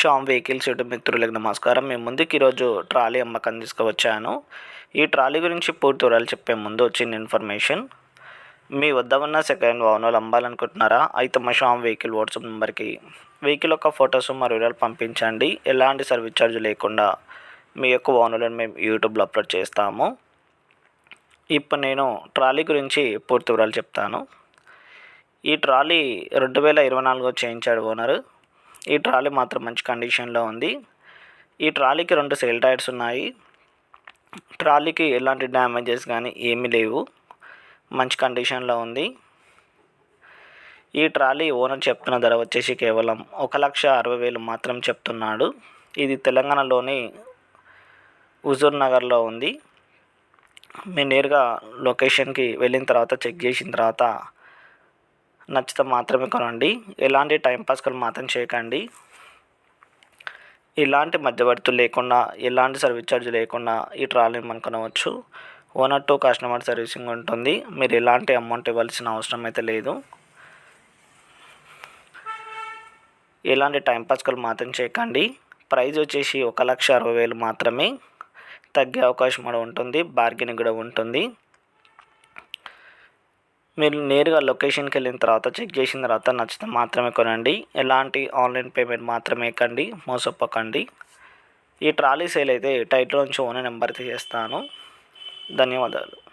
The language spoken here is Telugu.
శ్యామ్ వెహికల్స్ యూట్యూబ్ మిత్రులకు నమస్కారం. మేము ముందుకు ఈరోజు ట్రాలీ అమ్మకం తీసుకువచ్చాను. ఈ ట్రాలీ గురించి పూర్తి వివరాలు చెప్పే ముందు వచ్చిన ఇన్ఫర్మేషన్. మీ వద్ద ఉన్న సెకండ్ వాహనాలు అమ్మాలనుకుంటున్నారా? అయితే మా షామ్ వెహికల్ వాట్సాప్ నెంబర్కి వెహికల్ యొక్క ఫొటోస్ మరియు వివరాలు పంపించండి. ఎలాంటి సర్వీస్ ఛార్జ్ లేకుండా మీ యొక్క వాహనాలను మేము యూట్యూబ్లో అప్లోడ్ చేస్తాము. ఇప్పుడు నేను ట్రాలీ గురించి పూర్తి వివరాలు చెప్తాను. ఈ ట్రాలీ రెండు వేల ఇరవై నాలుగులో చేయించాడు ఓనర్. ఈ ట్రాలీ మాత్రం మంచి కండిషన్లో ఉంది. ఈ ట్రాలీకి రెండు సెల్ టైర్స్ ఉన్నాయి. ట్రాలీకి ఎలాంటి డ్యామేజెస్ కానీ ఏమీ లేవు. మంచి కండిషన్లో ఉంది. ఈ ట్రాలీ ఓనర్ చెప్తున్న ధర వచ్చేసి కేవలం ఒక లక్ష అరవై వేలు మాత్రం చెప్తున్నాడు. ఇది తెలంగాణలోని హుజూర్ నగర్లో ఉంది. మీరు నేరుగా లొకేషన్కి వెళ్ళిన తర్వాత చెక్ చేసిన తర్వాత నచ్చితే మాత్రమే కొనండి. ఎలాంటి టైంపాస్కలు మాత్రం చేయకండి. ఎలాంటి మధ్యవర్తులు లేకుండా ఎలాంటి సర్వీస్ ఛార్జ్ లేకుండా ఈ ట్రాలీని మనం కొనవచ్చు. ఆ టూ కస్టమర్ సర్వీసింగ్ ఉంటుంది. మీరు ఎలాంటి అమౌంట్ ఇవ్వాల్సిన అవసరం అయితే లేదు. ఎలాంటి టైంపాస్కల్ మాత్రం చేయకండి. ప్రైజ్ వచ్చేసి ఒక లక్ష అరవై వేలు మాత్రమే తగ్గే అవకాశం కూడా ఉంటుంది. బార్గెనింగ్ కూడా ఉంటుంది. మీరు నేరుగా లొకేషన్కి వెళ్ళిన తర్వాత చెక్ చేసిన తర్వాత నచ్చితే మాత్రమే కొనండి. ఎలాంటి ఆన్లైన్ పేమెంట్ మాత్రమే కండి మోసపోకండి. ఈ ట్రాలీ సేల్ అయితే టైటిల్ నుంచి ఓనర్ నెంబర్ తీసేస్తాను ధన్యవాదాలు.